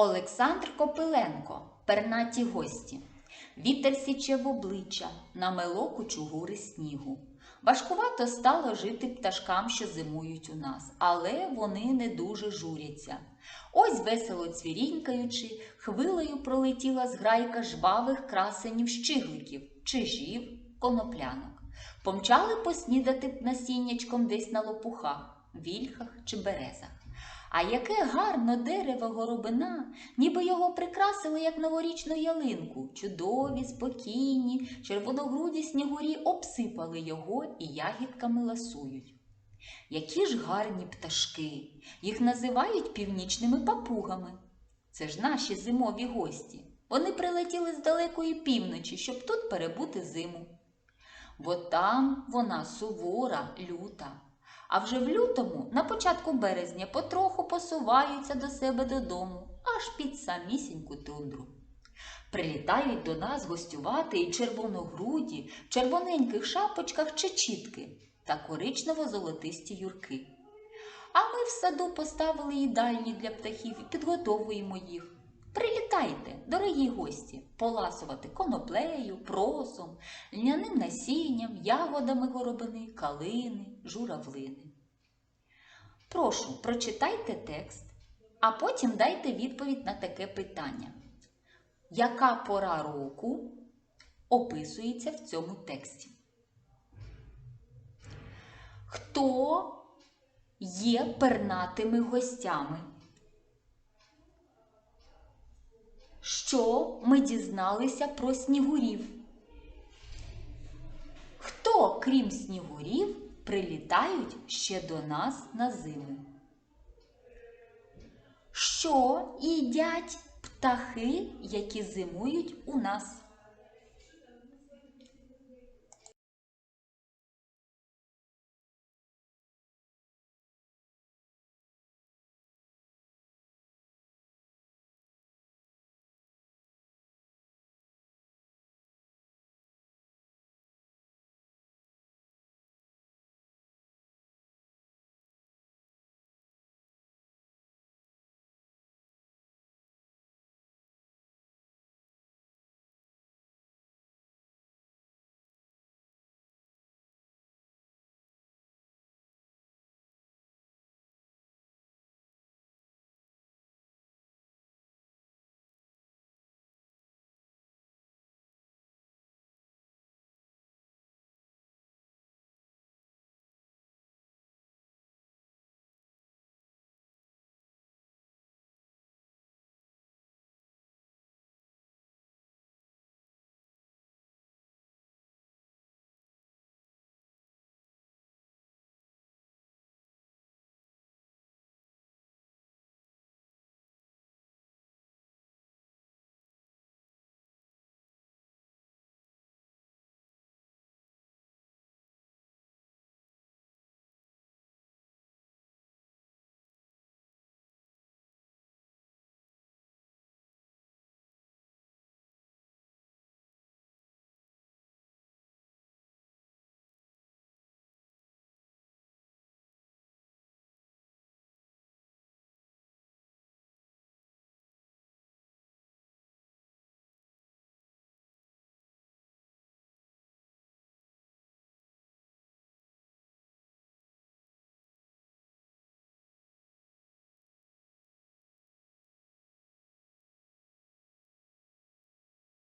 Олександр Копиленко, пернаті гості. Вітер січе в обличчя, намело кучугури снігу. Важкувато стало жити пташкам, що зимують у нас, але вони не дуже журяться. Ось весело цвірінькаючи, хвилею пролетіла зграйка жвавих красенів щигликів, чижів, коноплянок. Помчали поснідати насіннячком десь на лопухах, вільхах чи березах. А яке гарно дерево горобина, ніби його прикрасили, як новорічну ялинку. Чудові, спокійні, червоногруді снігурі обсипали його і ягідками ласують. Які ж гарні пташки, їх називають північними папугами. Це ж наші зимові гості. Вони прилетіли з далекої півночі, щоб тут перебути зиму. Бо там вона сувора, люта. А вже в лютому, на початку березня, потроху посуваються до себе додому, аж під самісіньку тундру. Прилітають до нас гостювати і червоногруді, в червоненьких шапочках чечітки та коричнево-золотисті юрки. А ми в саду поставили їдальні для птахів і підготовуємо їх. Прилітайте, дорогі гості, поласувати коноплею, просом, льняним насінням, ягодами горобини, калини, журавлини. Прошу, прочитайте текст, а потім дайте відповідь на таке питання. Яка пора року описується в цьому тексті? Хто є пернатими гостями? Що ми дізналися про снігурів? Хто, крім снігурів, прилітають ще до нас на зиму? Що їдять птахи, які зимують у нас?